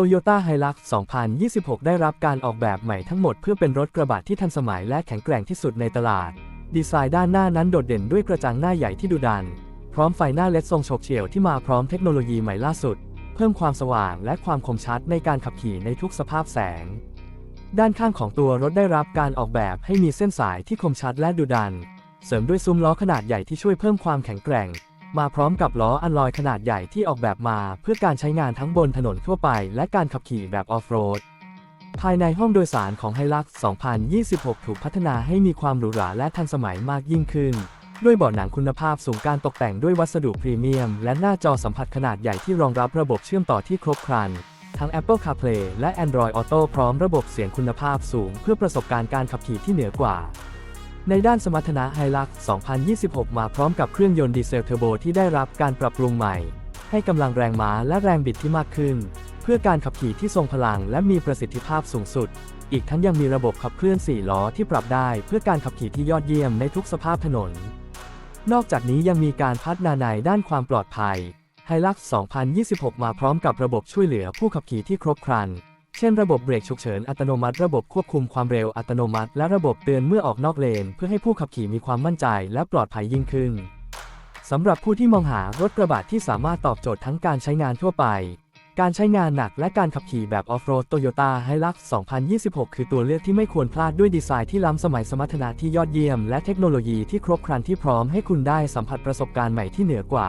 Toyota Hilux 2026 ได้รับการออกแบบใหม่ทั้งหมดเพื่อเป็นรถกระบะที่ทันสมัยและแข็งแกร่งที่สุดในตลาด ดีไซน์ด้านหน้านั้นโดดเด่นด้วยกระจังหน้าใหญ่ที่ดุดัน พร้อมไฟหน้าเลดทรงโฉบเฉี่ยวที่มาพร้อมเทคโนโลยีใหม่ล่าสุด เพิ่มความสว่างและความคมชัดในการขับขี่ในทุกสภาพแสง ด้านข้างของตัวรถได้รับการออกแบบให้มีเส้นสายที่คมชัดและดุดัน เสริมด้วยซุ้มล้อขนาดใหญ่ที่ช่วยเพิ่มความแข็งแกร่ง มาพร้อมกับล้ออัลลอยขนาดใหญ่ที่ออกแบบมาเพื่อการใช้งานทั้งบนถนนทั่วไป และการขับขี่แบบออฟโรด ภายในห้องโดยสารของ Hilux 2026 ถูกพัฒนาให้มีความหรูหราและทันสมัยมากยิ่งขึ้น ด้วยเบาะหนังคุณภาพสูงการตกแต่งด้วยวัสดุพรีเมียม และหน้าจอสัมผัสขนาดใหญ่ที่รองรับระบบเชื่อมต่อที่ครบครัน ทั้ง Apple CarPlay และ Android Auto พร้อมระบบเสียงคุณภาพสูง เพื่อประสบการณ์การขับขี่ที่เหนือกว่า ในด้านสมรรถนะ Hilux 2026 มาพร้อมกับเครื่องยนต์ดีเซลเทอร์โบที่ได้รับการปรับปรุงใหม่ ให้กำลังแรงม้าและแรงบิดที่มากขึ้น เพื่อการขับขี่ที่ทรงพลังและมีประสิทธิภาพสูงสุด อีกทั้งยังมีระบบขับเคลื่อน 4 ล้อที่ปรับได้เพื่อการขับขี่ที่ยอดเยี่ยมในทุกสภาพถนน นอกจากนี้ยังมีการพัฒนาในด้านความปลอดภัย Hilux 2026 มาพร้อมกับระบบช่วยเหลือผู้ขับขี่ที่ครบครัน เช่นระบบเบรกฉุกเฉินอัตโนมัติระบบควบคุมความเร็วอัตโนมัติ และระบบเตือนเมื่อออกนอกเลน เพื่อให้ผู้ขับขี่มีความมั่นใจและปลอดภัยยิ่งขึ้นสำหรับผู้ที่มองหารถกระบะที่สามารถตอบโจทย์ทั้งการใช้งานทั่วไป การใช้งานหนักและการขับขี่แบบออฟโรดโตโยต้าไฮลัก2026 คือตัวเลือกที่ไม่ควรพลาดด้วยดีไซน์ที่ล้ำสมัยสมรรถนะที่ยอดเยี่ยม และเทคโนโลยีที่ครบครันที่พร้อมให้คุณได้สัมผัสประสบการณ์ใหม่ที่เหนือกว่า